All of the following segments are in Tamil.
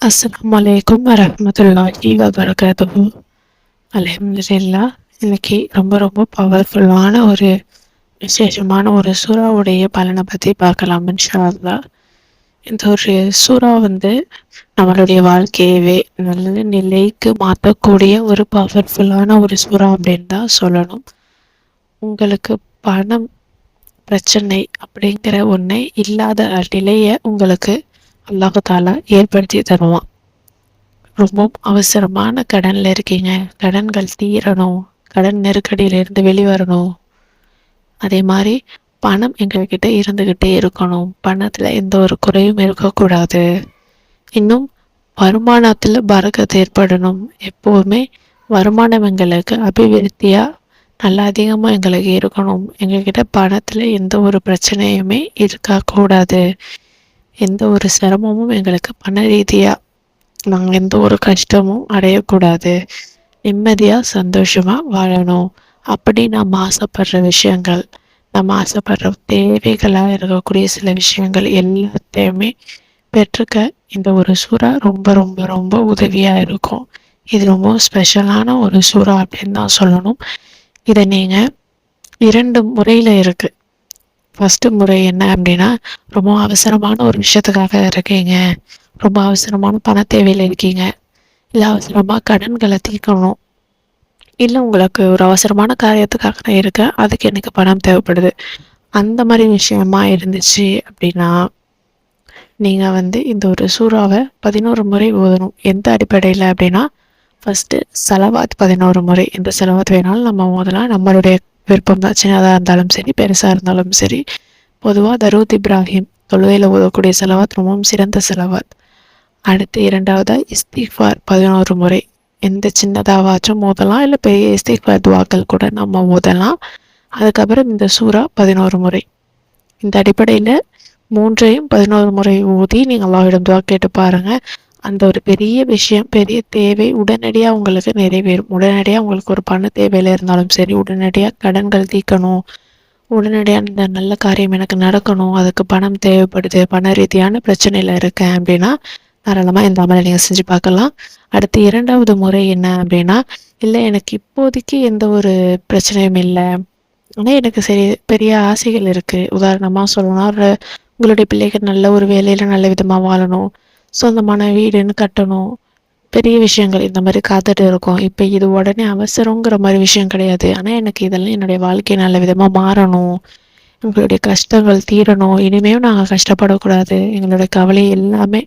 அஸ்லாம் அலைக்கும் வரமத்துல்லாஹி வபரகாத்துஹு அலமதுல்லா இன்னைக்கு ரொம்ப ரொம்ப பவர்ஃபுல்லான ஒரு விசேஷமான ஒரு சூறாவுடைய பலனை பற்றி பார்க்கலாம் இன்ஷா இந்த ஒரு சூறா வந்து நம்மளுடைய வாழ்க்கையவே நல்ல நிலைக்கு மாற்றக்கூடிய ஒரு பவர்ஃபுல்லான ஒரு சூறா அப்படின்னு தான் சொல்லணும். உங்களுக்கு பணம் பிரச்சனை அப்படிங்கிற ஒன்றை இல்லாத நிலையை உங்களுக்கு அல்லாஹு ஏற்படுத்தி தருவான். ரொம்பவும் அவசரமான கடனில் இருக்கீங்க. கடன்கள் தீரணும். கடன் நெருக்கடியிலிருந்து வெளிவரணும். அதே மாதிரி பணம் எங்கள்கிட்ட இருந்துக்கிட்டே இருக்கணும். பணத்தில் எந்த ஒரு குறையும் இருக்கக்கூடாது. இன்னும் வருமானத்தில் பறக்கத்து ஏற்படணும். எப்போவுமே வருமானம் எங்களுக்கு அபிவிருத்தியாக நல்லா அதிகமாக எங்களுக்கு இருக்கணும். எங்ககிட்ட பணத்தில் எந்த ஒரு பிரச்சனையுமே இருக்கக்கூடாது. எந்த ஒரு சிரமமும் எங்களுக்கு பண ரீதியாக நாங்கள் எந்த ஒரு கஷ்டமும் அடையக்கூடாது. நிம்மதியாக சந்தோஷமாக வாழணும். அப்படி நம்ம ஆசைப்படுற விஷயங்கள் நம்ம ஆசைப்படுற தேவைகளாக இருக்கக்கூடிய சில விஷயங்கள் எல்லாத்தையுமே பெற்றுக்க இந்த ஒரு சூறா ரொம்ப ரொம்ப ரொம்ப உதவியாக இருக்கும். இது ரொம்ப ஸ்பெஷலான ஒரு சூறா அப்படின்னு தான் சொல்லணும். இதை நீங்கள் இரண்டு முறையில் இருக்குது ஃபஸ்ட்டு முறை என்ன அப்படின்னா ரொம்ப அவசரமான ஒரு விஷயத்துக்காக இருக்கீங்க. ரொம்ப அவசரமான பண தேவையில் இருக்கீங்க. இல்லை அவசரமாக கடன்களை தீர்க்கணும் இல்லை உங்களுக்கு ஒரு அவசரமான காரியத்துக்காக நான் இருக்கேன். அதுக்கு எனக்கு பணம் தேவைப்படுது. அந்த மாதிரி விஷயமா இருந்துச்சு அப்படின்னா நீங்கள் வந்து இந்த ஒரு சூறாவை பதினோரு முறை ஓதணும். எந்த அடிப்படையில் அப்படின்னா ஃபஸ்ட்டு செலவாத் பதினோரு முறை. எந்த செலவாத் வேணாலும் நம்ம ஓதலாம். நம்மளுடைய விருப்பம் தான் சின்னதாக இருந்தாலும் சரி பெருசாக இருந்தாலும் சரி. பொதுவாக தரூத் இப்ராஹிம் தொழுகையில் ஓதக்கூடிய செலவாத் ரொம்பவும் சிறந்த செலவாத். அடுத்து இரண்டாவதாக இஸ்திஃபார் பதினோரு முறை. எந்த சின்னதாவாச்சும் ஓதலாம் இல்லை பெரிய இஸ்திஃபார் துவாக்கள் கூட நம்ம ஓதலாம். அதுக்கப்புறம் இந்த சூறா பதினோரு முறை. இந்த அடிப்படையில் மூன்றையும் பதினோரு முறை ஊதி நீங்கள் அல்லாவிடம் துவா கேட்டு பாருங்கள் அந்த ஒரு பெரிய விஷயம் பெரிய தேவை உடனடியாக உங்களுக்கு நிறைவேறும். உடனடியாக உங்களுக்கு ஒரு பண தேவையில் இருந்தாலும் சரி உடனடியாக கடன்கள் தீர்க்கணும். உடனடியாக இந்த நல்ல காரியம் எனக்கு நடக்கணும் அதுக்கு பணம் தேவைப்படுது பண ரீதியான பிரச்சனையில் இருக்கேன் அப்படின்னா தாராளமாக இந்த அமலை நீங்கள் செஞ்சு பார்க்கலாம். அடுத்து இரண்டாவது முறை என்ன அப்படின்னா இல்லை எனக்கு இப்போதைக்கு எந்த ஒரு பிரச்சனையும் இல்லை. ஆனால் எனக்கு சரி பெரிய ஆசைகள் இருக்குது உதாரணமாக சொல்லணும்னா ஒரு உங்களுடைய பிள்ளைகள் நல்ல ஒரு வேலையில் நல்ல விதமாக வாழணும். சொந்தமான வீடுன்னு கட்டணும். பெரிய விஷயங்கள் இந்த மாதிரி காத்துட்டு இருக்கோம். இப்போ இது உடனே அவசரங்கிற மாதிரி விஷயம் கிடையாது. ஆனால் எனக்கு இதெல்லாம் என்னுடைய வாழ்க்கை நல்ல விதமாக மாறணும். எங்களுடைய கஷ்டங்கள் தீரணும். இனிமேலும் நாங்கள் கஷ்டப்படக்கூடாது. எங்களுடைய கவலை எல்லாமே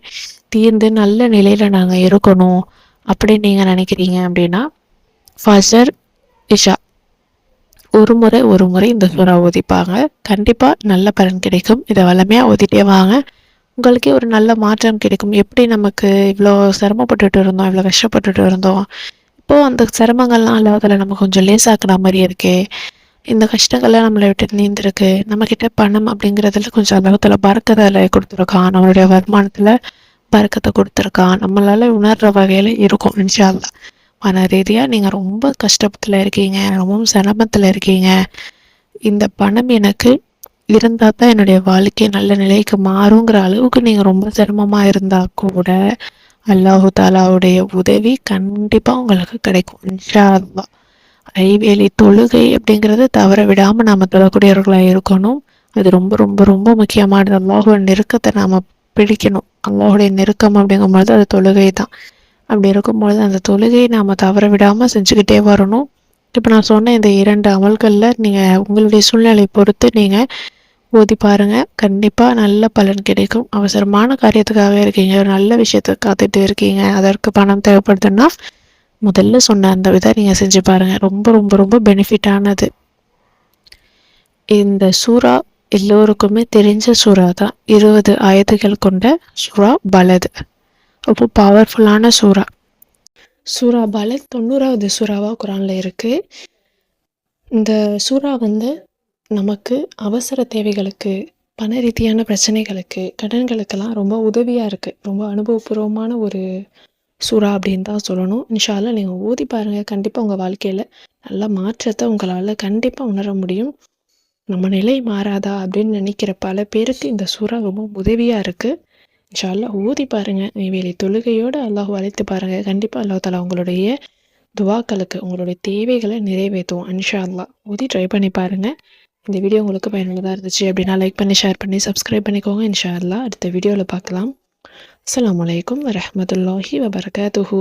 தீர்ந்து நல்ல நிலையில் நாங்கள் இருக்கணும். அப்படின்னு நீங்கள் நினைக்கிறீங்க அப்படின்னா ஃபசர் இஷா ஒரு முறை ஒரு முறை இந்த சூறா ஓதிப்பாங்க கண்டிப்பாக நல்ல பலன் கிடைக்கும். இதை வளமையாக ஓதிட்டே வாங்க. உங்களுக்கே ஒரு நல்ல மாற்றம் கிடைக்கும். எப்படி நமக்கு இவ்வளோ சிரமப்பட்டுட்டு இருந்தோம் இவ்வளோ கஷ்டப்பட்டுட்டு இருந்தோம். இப்போது அந்த சிரமங்கள்லாம் இல்லாததில் நம்ம கொஞ்சம் லேசாக்குன மாதிரி இருக்கே. இந்த கஷ்டங்கள்லாம் நம்மளை விட்டு நீந்திருக்கு. நம்மக்கிட்ட பணம் அப்படிங்கிறதுல கொஞ்சம் அளவுத்தில் பறக்கதில் கொடுத்துருக்கான். நம்மளுடைய வருமானத்தில் பறக்கத்தை கொடுத்துருக்கான். நம்மளால் உணர்கிற வகையில் இருக்கும் இன்ஷால்லா மன ரீதியாக நீங்கள் ரொம்ப கஷ்டத்தில் இருக்கீங்க ரொம்பவும் சிரமத்தில் இருக்கீங்க. இந்த பணம் எனக்கு இருந்தால் தான் என்னுடைய வாழ்க்கை நல்ல நிலைக்கு மாறுங்கிற அளவுக்கு நீங்கள் ரொம்ப சிரமமாக இருந்தால் கூட அல்லாஹு தாலாவுடைய உதவி கண்டிப்பாக உங்களுக்கு கிடைக்கும் இன்ஷா அல்லா ஐவேலி தொழுகை அப்படிங்கிறது தவற விடாமல் நாம் தொழக்கூடியவர்களாக இருக்கணும். அது ரொம்ப ரொம்ப ரொம்ப முக்கியமானது. அல்லாஹோட நெருக்கத்தை நாம் பிடிக்கணும். அல்லாஹுடைய நெருக்கம் அப்படிங்கும்பொழுது அது தொழுகை தான். அப்படி இருக்கும்பொழுது அந்த தொழுகையை நாம் தவற விடாமல் செஞ்சுக்கிட்டே வரணும். இப்போ நான் சொன்ன இந்த இரண்டு அமல்களில் நீங்கள் உங்களுடைய சூழ்நிலை பொறுத்து நீங்கள் ஓதி பாருங்கள் கண்டிப்பாக நல்ல பலன் கிடைக்கும். அவசரமான காரியத்துக்காக இருக்கீங்க. ஒரு நல்ல விஷயத்தை காத்துட்டு இருக்கீங்க. அதற்கு பணம் தேவைப்படுதுன்னா முதல்ல சொன்ன அந்த விதை நீங்கள் செஞ்சு பாருங்கள் ரொம்ப ரொம்ப ரொம்ப பெனிஃபிட்டானது இந்த சூறா எல்லோருக்குமே தெரிஞ்ச சூறா தான். இருபது ஆயுதங்கள் கொண்ட சூறா பலது. ரொம்ப பவர்ஃபுல்லான சூறா. சூறா பலத் தொண்ணூறாவது சூறாவாக குரானில் இருக்குது இந்த சூறா வந்து நமக்கு அவசர தேவைகளுக்கு பண ரீதியான பிரச்சனைகளுக்கு கடன்களுக்கெல்லாம் ரொம்ப உதவியாக இருக்குது ரொம்ப அனுபவபூர்வமான ஒரு சூறா அப்படின்னு தான் சொல்லணும். இன்ஷால்லாம் நீங்கள் ஓதி பாருங்கள் கண்டிப்பாக உங்கள் வாழ்க்கையில் நல்ல மாற்றத்தை உங்களால் கண்டிப்பாக உணர முடியும். நம்ம நிலை மாறாதா அப்படின்னு நினைக்கிற பல பேருக்கு இந்த சுறா ரொம்ப உதவியாக இருக்குது இன்ஷா ஊதி பாருங்கள் வேலை தொழுகையோடு அல்லாஹ் அழைத்து பாருங்கள் கண்டிப்பாக அல்லாஹ் தலா உங்களுடைய துவாக்களுக்கு உங்களுடைய தேவைகளை நிறைவேற்றுவோம் இன்ஷா அல்லா ஊதி ட்ரை பண்ணி பாருங்கள் இந்த வீடியோ உங்களுக்கு பயனுள்ளதாக இருந்துச்சு அப்படின்னா லைக் பண்ணி ஷேர் பண்ணி சப்ஸ்கிரைப் பண்ணிக்கோங்க. இன்ஷா அல்லா அடுத்த வீடியோவில் பார்க்கலாம். அஸ்ஸலாமு அலைக்கும் வரஹ்மத்துல்லாஹி வபரகாத்துஹு.